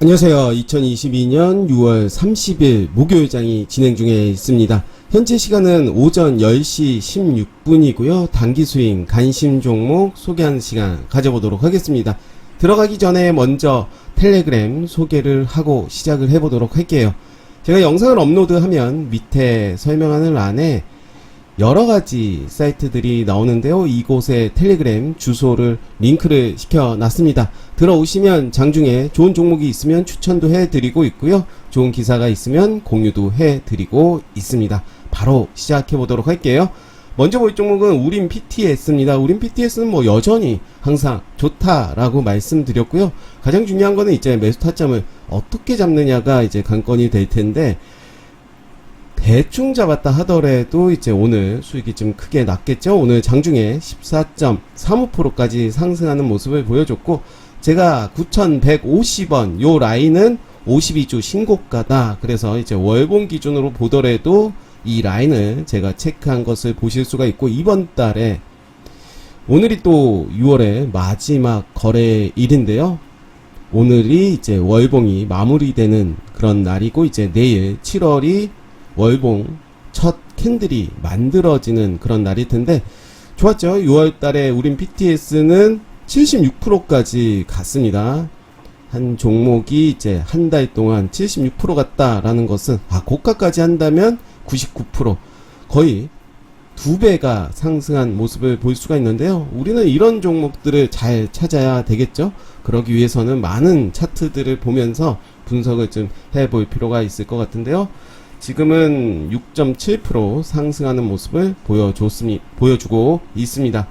안녕하세요. 2022년 6월 30일 목요일장이 진행 중에 있습니다. 현재 시간은 오전 10시 16분이고요. 단기 스윙 관심 종목 소개하는 시간 가져보도록 하겠습니다. 들어가기 전에 먼저 텔레그램 소개를 하고 시작을 해보도록 할게요. 제가 영상을 업로드하면 밑에 설명하는 란에 여러 가지 사이트들이 나오는데요. 이곳에 텔레그램 주소를 링크를 시켜 놨습니다. 들어오시면 장중에 좋은 종목이 있으면 추천도 해 드리고 있고요. 좋은 기사가 있으면 공유도 해 드리고 있습니다. 바로 시작해 보도록 할게요. 먼저 볼 종목은 우린 PTS입니다. 우린 PTS는 뭐 여전히 항상 좋다라고 말씀드렸고요. 가장 중요한 거는 이제 매수 타점을 어떻게 잡느냐가 이제 관건이 될 텐데 대충 잡았다 하더라도 이제 오늘 수익이 좀 크게 났겠죠. 오늘 장중에 14.35%까지 상승하는 모습을 보여줬고 제가 9,150원 요 라인은 52주 신고가다. 그래서 이제 월봉 기준으로 보더라도 이 라인을 제가 체크한 것을 보실 수가 있고 이번 달에 오늘이 또 6월의 마지막 거래일인데요. 오늘이 이제 월봉이 마무리되는 그런 날이고 이제 내일 7월이 월봉 첫 캔들이 만들어지는 그런 날일 텐데 좋았죠. 6월 달에 우린 PTS는 76%까지 갔습니다. 한 종목이 이제 한 달 동안 76% 갔다라는 것은 아 고가까지 한다면 99% 거의 두 배가 상승한 모습을 볼 수가 있는데요. 우리는 이런 종목들을 잘 찾아야 되겠죠. 그러기 위해서는 많은 차트들을 보면서 분석을 좀 해볼 필요가 있을 것 같은데요. 지금은 6.7% 상승하는 모습을 보여줬습니, 보여주고 있습니다.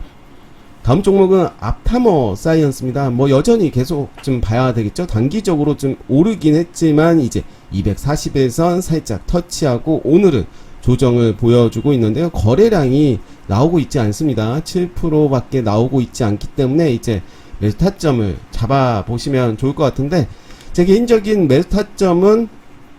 다음 종목은 앞타머 사이언스입니다. 뭐 여전히 계속 좀 봐야 되겠죠. 단기적으로 좀 오르긴 했지만 이제 240에선 살짝 터치하고 오늘은 조정을 보여주고 있는데요. 거래량이 나오고 있지 않습니다. 7%밖에 나오고 있지 않기 때문에 이제 매수 타점을 잡아 보시면 좋을 것 같은데 제 개인적인 매수 타점은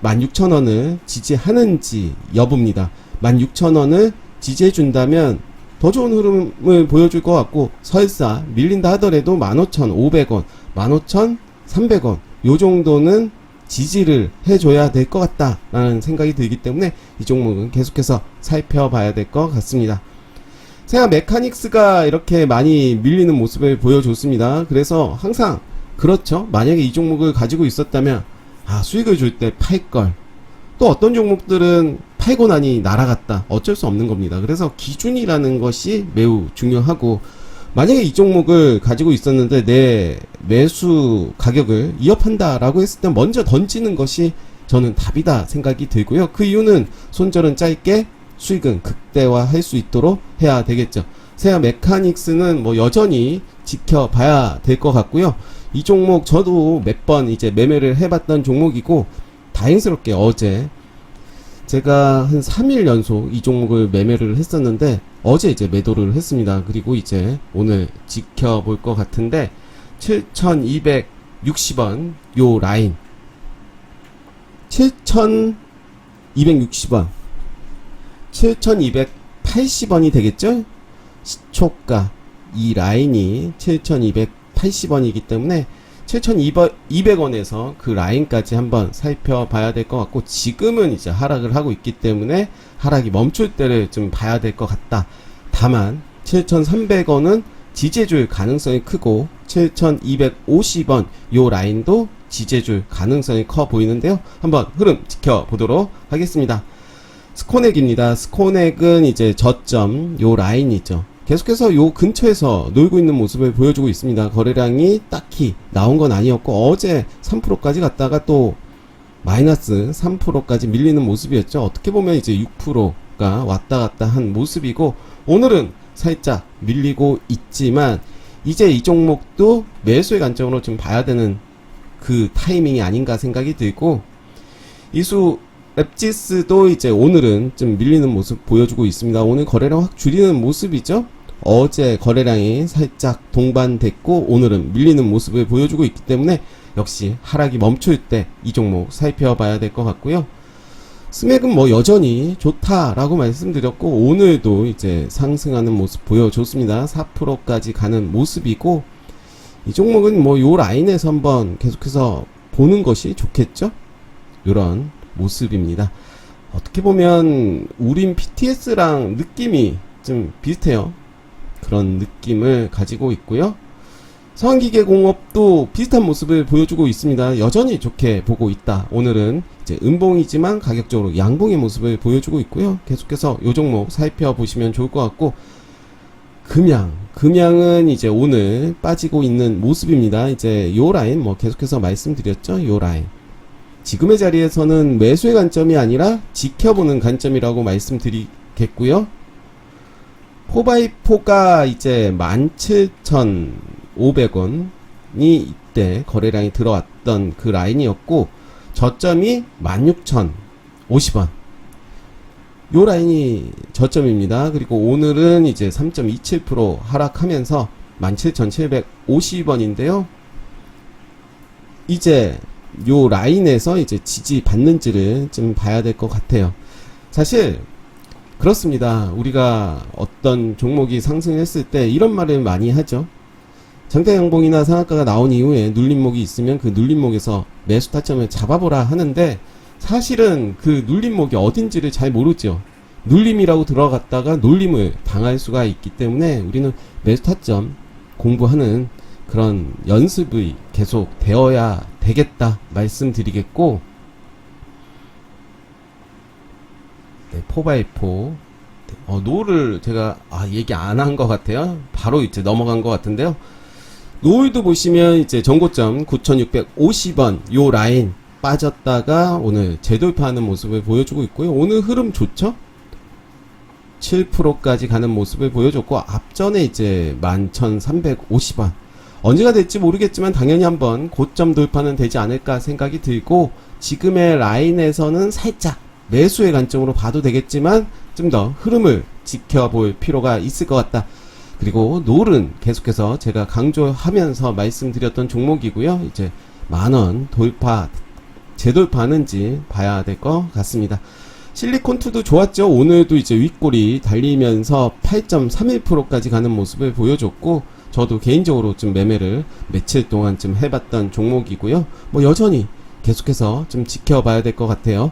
16,000원을 지지하는지 여부입니다. 16,000원을 지지해 준다면 더 좋은 흐름을 보여줄 것 같고 설사 밀린다 하더라도 15,500원, 15,300원 요 정도는 지지를 해줘야 될 것 같다라는 생각이 들기 때문에 이 종목은 계속해서 살펴봐야 될 것 같습니다. 생각 메카닉스가 이렇게 많이 밀리는 모습을 보여줬습니다. 그래서 항상 그렇죠. 만약에 이 종목을 가지고 있었다면 아 수익을 줄 때 팔 걸. 또 어떤 종목들은 팔고 나니 날아갔다. 어쩔 수 없는 겁니다. 그래서 기준이라는 것이 매우 중요하고 만약에 이 종목을 가지고 있었는데 내 매수 가격을 이어판다 라고 했을 때 먼저 던지는 것이 저는 답이다 생각이 들고요. 그 이유는 손절은 짧게 수익은 극대화할 수 있도록 해야 되겠죠. 세아 메카닉스는 뭐 여전히 지켜봐야 될 것 같고요 이 종목 저도 몇 번 이제 매매를 해봤던 종목이고 다행스럽게 어제 제가 한 3일 연속 이 종목을 매매를 했었는데 어제 이제 매도를 했습니다. 그리고 이제 오늘 지켜볼 것 같은데 7,260원 요 라인 7,260원 7,280원이 되겠죠? 시초가 이 라인이 7,280원이기 때문에 7,200원에서 그 라인까지 한번 살펴봐야 될 것 같고 지금은 이제 하락을 하고 있기 때문에 하락이 멈출 때를 좀 봐야 될 것 같다. 다만 7,300원은 지지해줄 가능성이 크고 7,250원 요 라인도 지지해줄 가능성이 커 보이는데요. 한번 흐름 지켜보도록 하겠습니다. 스코넥입니다. 스코넥은 이제 저점 요 라인이죠. 계속해서 요 근처에서 놀고 있는 모습을 보여주고 있습니다. 거래량이 딱히 나온 건 아니었고 어제 3%까지 갔다가 또 마이너스 3%까지 밀리는 모습이었죠. 어떻게 보면 이제 6%가 왔다 갔다 한 모습이고 오늘은 살짝 밀리고 있지만 이제 이 종목도 매수의 관점으로 좀 봐야 되는 그 타이밍이 아닌가 생각이 들고 이수 랩지스도 이제 오늘은 좀 밀리는 모습 보여주고 있습니다. 오늘 거래량 확 줄이는 모습이죠. 어제 거래량이 살짝 동반됐고 오늘은 밀리는 모습을 보여주고 있기 때문에 역시 하락이 멈출 때 이 종목 살펴봐야 될 것 같고요. 스맥은 뭐 여전히 좋다라고 말씀드렸고 오늘도 이제 상승하는 모습 보여줬습니다. 4%까지 가는 모습이고 이 종목은 뭐 요 라인에서 한번 계속해서 보는 것이 좋겠죠? 이런 모습입니다. 어떻게 보면 우린 PTS랑 느낌이 좀 비슷해요. 그런 느낌을 가지고 있고요. 성기계 공업도 비슷한 모습을 보여주고 있습니다. 여전히 좋게 보고 있다. 오늘은 이제 음봉이지만 가격적으로 양봉의 모습을 보여주고 있고요. 계속해서 요 종목 살펴보시면 좋을 것 같고 금양, 금양은 이제 오늘 빠지고 있는 모습입니다. 이제 요 라인 뭐 계속해서 말씀드렸죠. 요 라인. 지금의 자리에서는 매수의 관점이 아니라 지켜보는 관점이라고 말씀드리겠고요. 포바이포가 이제 17,500원이 이때 거래량이 들어왔던 그 라인이었고 저점이 16,050원. 요 라인이 저점입니다. 그리고 오늘은 이제 3.27% 하락하면서 17,750원인데요. 이제 요 라인에서 이제 지지 받는지를 좀 봐야 될 것 같아요. 사실 그렇습니다. 우리가 어떤 종목이 상승했을 때 이런 말을 많이 하죠. 장대 양봉이나 상한가가 나온 이후에 눌림목이 있으면 그 눌림목에서 매수 타점을 잡아보라 하는데 사실은 그 눌림목이 어딘지를 잘 모르죠. 눌림이라고 들어갔다가 놀림을 당할 수가 있기 때문에 우리는 매수 타점 공부하는 그런 연습이 계속 되어야 되겠다 말씀드리겠고 네, 포바이포 네, 어, 노를 제가 아, 얘기 안 한 것 같아요. 바로 이제 넘어간 것 같은데요. 노을도 보시면 이제 전고점 9,650원 요 라인 빠졌다가 오늘 재돌파하는 모습을 보여주고 있고요. 오늘 흐름 좋죠? 7%까지 가는 모습을 보여줬고 앞전에 이제 11,350원 언제가 될지 모르겠지만 당연히 한번 고점 돌파는 되지 않을까 생각이 들고 지금의 라인에서는 살짝 매수의 관점으로 봐도 되겠지만 좀 더 흐름을 지켜볼 필요가 있을 것 같다. 그리고 노른 계속해서 제가 강조하면서 말씀드렸던 종목이고요. 이제 만원 돌파 재돌파하는지 봐야 될 것 같습니다. 실리콘2도 좋았죠. 오늘도 이제 윗골이 달리면서 8.31%까지 가는 모습을 보여줬고 저도 개인적으로 좀 매매를 며칠 동안 좀 해봤던 종목이고요. 뭐 여전히 계속해서 좀 지켜봐야 될 것 같아요.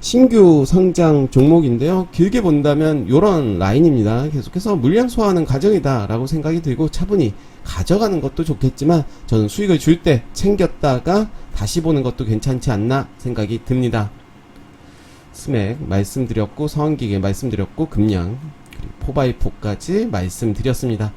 신규 성장 종목인데요. 길게 본다면 요런 라인입니다. 계속해서 물량 소화하는 과정이다라고 생각이 들고 차분히 가져가는 것도 좋겠지만 저는 수익을 줄 때 챙겼다가 다시 보는 것도 괜찮지 않나 생각이 듭니다. 스맥 말씀드렸고 서한기계 말씀드렸고 그리고 포바이포까지 말씀드렸습니다.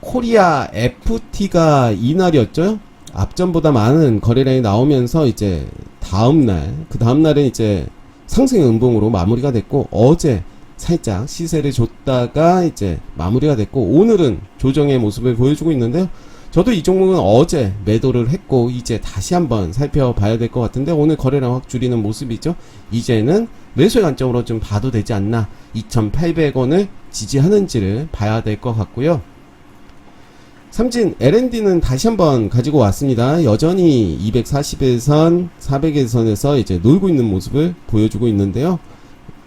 코리아 FT가 이날이었죠. 앞전보다 많은 거래량이 나오면서 이제 다음날 그 다음날은 이제 상승 음봉으로 마무리가 됐고 어제 살짝 시세를 줬다가 이제 마무리가 됐고 오늘은 조정의 모습을 보여주고 있는데요. 저도 이 종목은 어제 매도를 했고 이제 다시 한번 살펴봐야 될 것 같은데 오늘 거래량 확 줄이는 모습이죠. 이제는 매수의 관점으로 좀 봐도 되지 않나 2,800원을 지지하는지를 봐야 될 것 같고요. 삼진 L&D는 다시 한번 가지고 왔습니다. 여전히 241선, 400일선에서 이제 놀고 있는 모습을 보여주고 있는데요.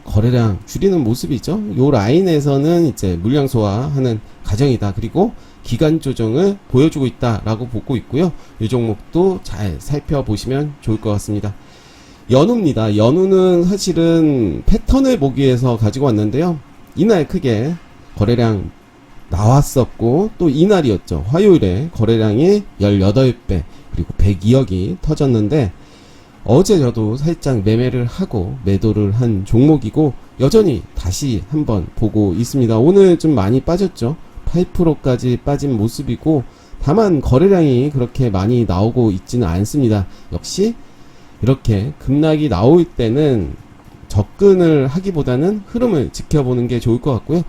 거래량 줄이는 모습이죠. 요 라인에서는 이제 물량 소화하는 과정이다. 그리고 기간 조정을 보여주고 있다라고 보고 있고요. 이 종목도 잘 살펴보시면 좋을 것 같습니다. 연우입니다. 연우는 사실은 패턴을 보기 위해서 가지고 왔는데요. 이날 크게 거래량 나왔었고 또 이날이었죠. 화요일에 거래량이 18배 그리고 102억이 터졌는데 어제 저도 살짝 매매를 하고 매도를 한 종목이고 여전히 다시 한번 보고 있습니다. 오늘 좀 많이 빠졌죠. 8%까지 빠진 모습이고 다만 거래량이 그렇게 많이 나오고 있지는 않습니다. 역시 이렇게 급락이 나올 때는 접근을 하기보다는 흐름을 지켜보는 게 좋을 것 같고요.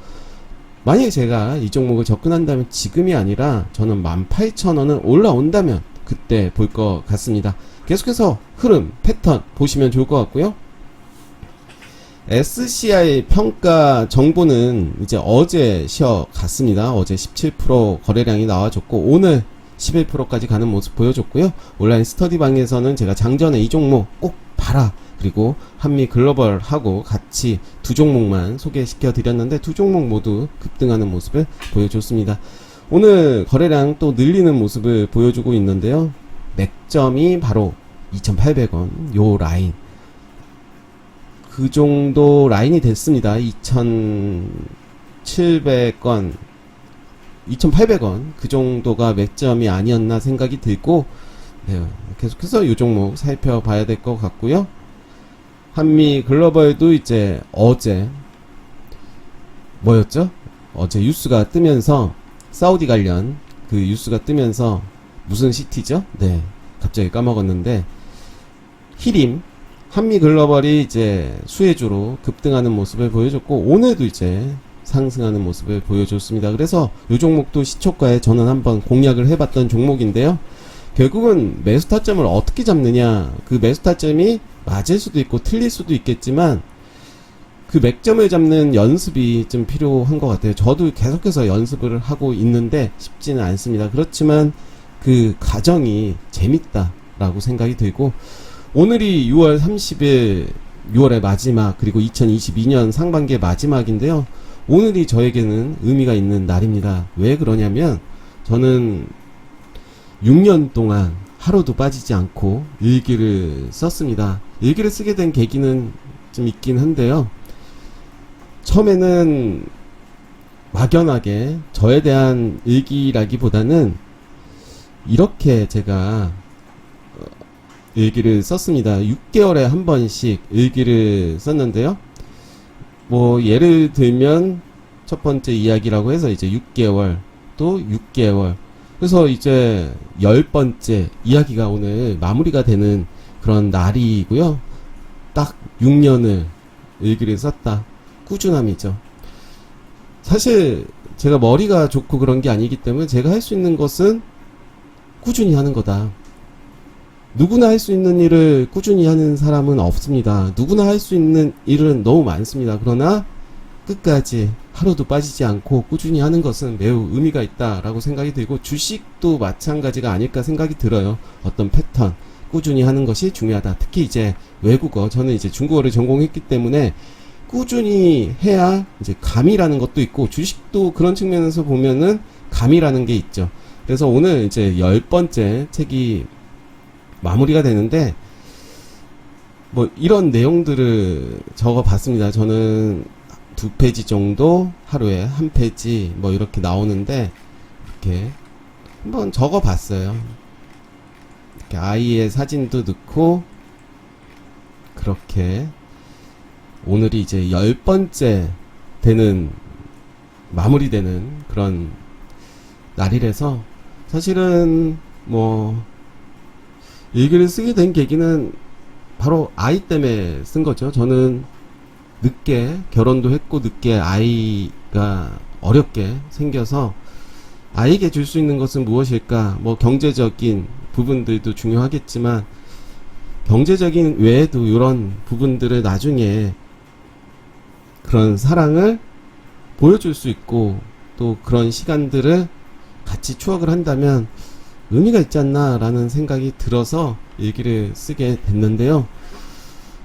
만약에 제가 이 종목을 접근한다면 지금이 아니라 저는 18,000원은 올라온다면 그때 볼 것 같습니다. 계속해서 흐름, 패턴 보시면 좋을 것 같고요. SCI 평가 정보는 이제 어제 쉬어 갔습니다. 어제 17% 거래량이 나와줬고 오늘 11%까지 가는 모습 보여줬고요. 온라인 스터디방에서는 제가 장전에 이 종목 꼭 봐라. 그리고 한미 글로벌하고 같이 두 종목만 소개시켜 드렸는데 두 종목 모두 급등하는 모습을 보여줬습니다. 오늘 거래량 또 늘리는 모습을 보여주고 있는데요. 맥점이 바로 2,800원 요 라인 그 정도 라인이 됐습니다. 2,700원 2,800원 그 정도가 맥점이 아니었나 생각이 들고 네, 계속해서 요 종목 살펴봐야 될 것 같고요. 한미 글로벌도 이제 어제 뭐였죠? 어제 뉴스가 뜨면서 사우디 관련 그 뉴스가 뜨면서 무슨 시티죠? 네, 갑자기 까먹었는데 히림 한미 글로벌이 이제 수혜주로 급등하는 모습을 보여줬고 오늘도 이제 상승하는 모습을 보여줬습니다. 그래서 이 종목도 시초가에 저는 한번 공략을 해봤던 종목인데요. 결국은 매수 타점을 어떻게 잡느냐 그 매수 타점이 맞을 수도 있고 틀릴 수도 있겠지만 그 맥점을 잡는 연습이 좀 필요한 것 같아요. 저도 계속해서 연습을 하고 있는데 쉽지는 않습니다. 그렇지만 그 과정이 재밌다라고 생각이 들고 오늘이 6월 30일 6월의 마지막 그리고 2022년 상반기의 마지막인데요. 오늘이 저에게는 의미가 있는 날입니다. 왜 그러냐면 저는 6년 동안 하루도 빠지지 않고 일기를 썼습니다. 일기를 쓰게 된 계기는 좀 있긴 한데요. 처음에는 막연하게 저에 대한 일기라기보다는 이렇게 제가 어, 일기를 썼습니다. 6개월에 한 번씩 일기를 썼는데요. 뭐 예를 들면 첫 번째 이야기라고 해서 이제 6개월 또 6개월 그래서 이제 열 번째 이야기가 오늘 마무리가 되는 그런 날이고요. 딱 6년을 일기를 썼다. 꾸준함이죠. 사실 제가 머리가 좋고 그런 게 아니기 때문에 제가 할 수 있는 것은 꾸준히 하는 거다. 누구나 할 수 있는 일을 꾸준히 하는 사람은 없습니다. 누구나 할 수 있는 일은 너무 많습니다. 그러나 끝까지 하루도 빠지지 않고 꾸준히 하는 것은 매우 의미가 있다라고 생각이 들고 주식도 마찬가지가 아닐까 생각이 들어요. 어떤 패턴 꾸준히 하는 것이 중요하다. 특히 이제 외국어 저는 이제 중국어를 전공했기 때문에 꾸준히 해야 이제 감이라는 것도 있고 주식도 그런 측면에서 보면은 감이라는 게 있죠. 그래서 오늘 이제 열 번째 책이 마무리가 되는데 뭐 이런 내용들을 적어 봤습니다. 저는 두 페이지 정도 하루에 한 페이지 뭐 이렇게 나오는데 이렇게 한번 적어 봤어요. 이렇게 아이의 사진도 넣고 그렇게 오늘이 이제 열 번째 되는 마무리되는 그런 날이라서 사실은 뭐 일기를 쓰게 된 계기는 바로 아이 때문에 쓴 거죠. 저는 늦게 결혼도 했고 늦게 아이가 어렵게 생겨서 아이에게 줄 수 있는 것은 무엇일까? 뭐 경제적인 부분들도 중요하겠지만 경제적인 외에도 이런 부분들을 나중에 그런 사랑을 보여줄 수 있고 또 그런 시간들을 같이 추억을 한다면 의미가 있지 않나라는 생각이 들어서 일기를 쓰게 됐는데요.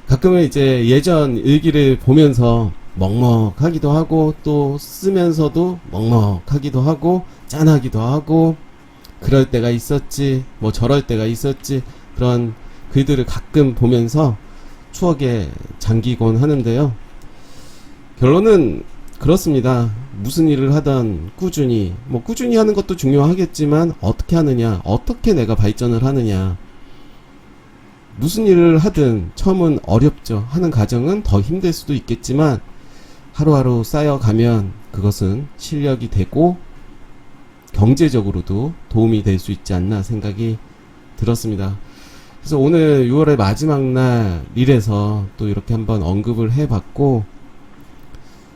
가끔은 이제 예전 일기를 보면서 먹먹하기도 하고 또 쓰면서도 먹먹하기도 하고 짠하기도 하고 그럴 때가 있었지 뭐 저럴 때가 있었지 그런 글들을 가끔 보면서 추억에 잠기곤 하는데요. 결론은 그렇습니다. 무슨 일을 하던 꾸준히 뭐 꾸준히 하는 것도 중요하겠지만 어떻게 하느냐 어떻게 내가 발전을 하느냐 무슨 일을 하든 처음은 어렵죠. 하는 과정은 더 힘들 수도 있겠지만 하루하루 쌓여가면 그것은 실력이 되고 경제적으로도 도움이 될 수 있지 않나 생각이 들었습니다. 그래서 오늘 6월의 마지막 날 일에서 또 이렇게 한번 언급을 해봤고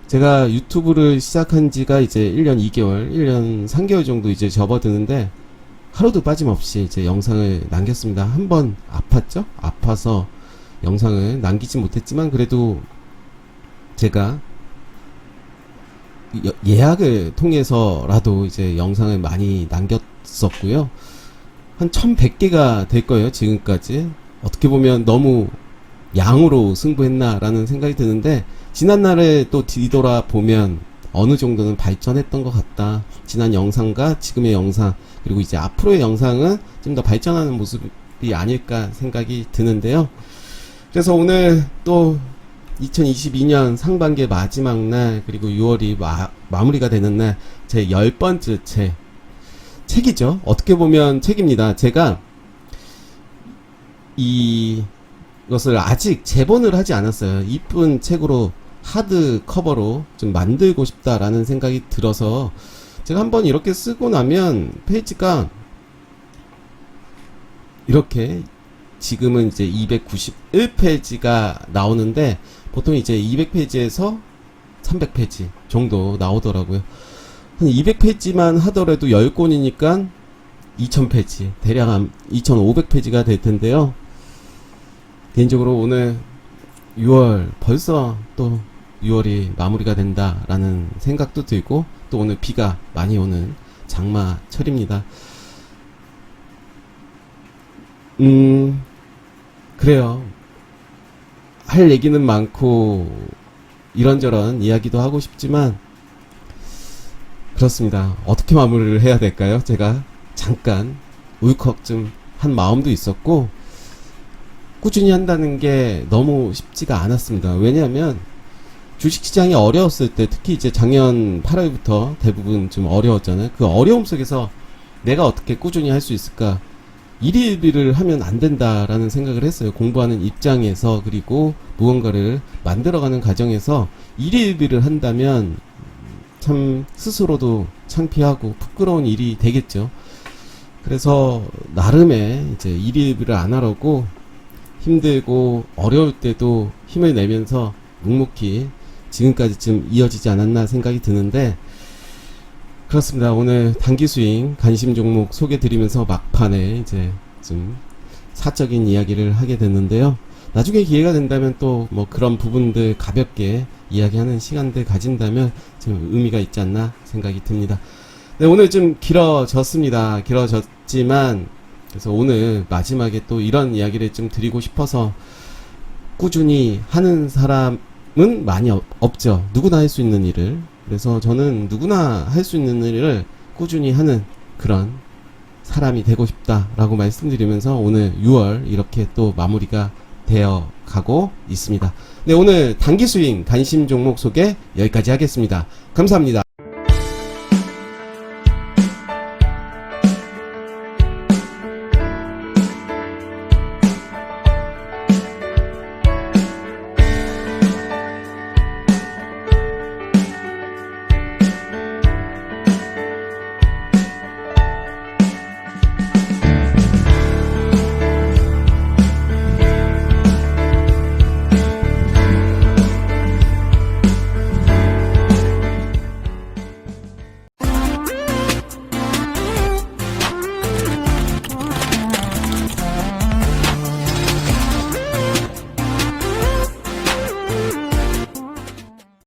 제가 유튜브를 시작한 지가 이제 1년 2개월, 1년 3개월 정도 이제 접어드는데 하루도 빠짐없이 이제 영상을 남겼습니다. 한 번 아팠죠? 아파서 영상을 남기지 못했지만 그래도 제가 여- 예약을 통해서라도 이제 영상을 많이 남겼었고요. 한 1100개가 될 거예요, 지금까지. 어떻게 보면 너무 양으로 승부했나라는 생각이 드는데, 지난날에 또 뒤돌아보면 어느 정도는 발전했던 것 같다. 지난 영상과 지금의 영상, 그리고 이제 앞으로의 영상은 좀 더 발전하는 모습을 책이 아닐까 생각이 드는데요. 그래서 오늘 또 2022년 상반기 마지막 날 그리고 6월이 마, 마무리가 되는 날제열 번째 책 책이죠. 어떻게 보면 책입니다. 제가 이 것을 아직 재본을 하지 않았어요. 이쁜 책으로 하드 커버로 좀 만들고 싶다라는 생각이 들어서 제가 한번 이렇게 쓰고 나면 페이지가 이렇게 지금은 이제 291페이지가 나오는데 보통 이제 200페이지에서 300페이지 정도 나오더라고요. 한 200페이지만 하더라도 10권이니까 2000페이지, 대략 한 2500페이지가 될 텐데요. 개인적으로 오늘 6월 벌써 또 6월이 마무리가 된다라는 생각도 들고 또 오늘 비가 많이 오는 장마철입니다. 음, 그래요. 할 얘기는 많고 이런저런 이야기도 하고 싶지만 그렇습니다. 어떻게 마무리를 해야 될까요? 제가 잠깐 울컥 좀 한 마음도 있었고 꾸준히 한다는 게 너무 쉽지가 않았습니다. 왜냐하면 주식시장이 어려웠을 때 특히 이제 작년 8월부터 대부분 좀 어려웠잖아요. 그 어려움 속에서 내가 어떻게 꾸준히 할 수 있을까? 일일비를 하면 안 된다라는 생각을 했어요. 공부하는 입장에서 그리고 무언가를 만들어가는 과정에서 일일비를 한다면 참 스스로도 창피하고 부끄러운 일이 되겠죠. 그래서 나름의 이제 일일비를 안 하려고 힘들고 어려울 때도 힘을 내면서 묵묵히 지금까지 좀 이어지지 않았나 생각이 드는데 그렇습니다. 오늘 단기 스윙 관심 종목 소개 드리면서 막판에 이제 좀 사적인 이야기를 하게 됐는데요. 나중에 기회가 된다면 또 뭐 그런 부분들 가볍게 이야기하는 시간들 가진다면 좀 의미가 있지 않나 생각이 듭니다. 네, 오늘 좀 길어졌습니다. 길어졌지만 그래서 오늘 마지막에 또 이런 이야기를 좀 드리고 싶어서 꾸준히 하는 사람 은 많이 없, 없죠. 누구나 할 수 있는 일을. 그래서 저는 누구나 할 수 있는 일을 꾸준히 하는 그런 사람이 되고 싶다라고 말씀드리면서 오늘 6월 이렇게 또 마무리가 되어 가고 있습니다. 네, 오늘 단기 스윙 관심 종목 소개 여기까지 하겠습니다. 감사합니다.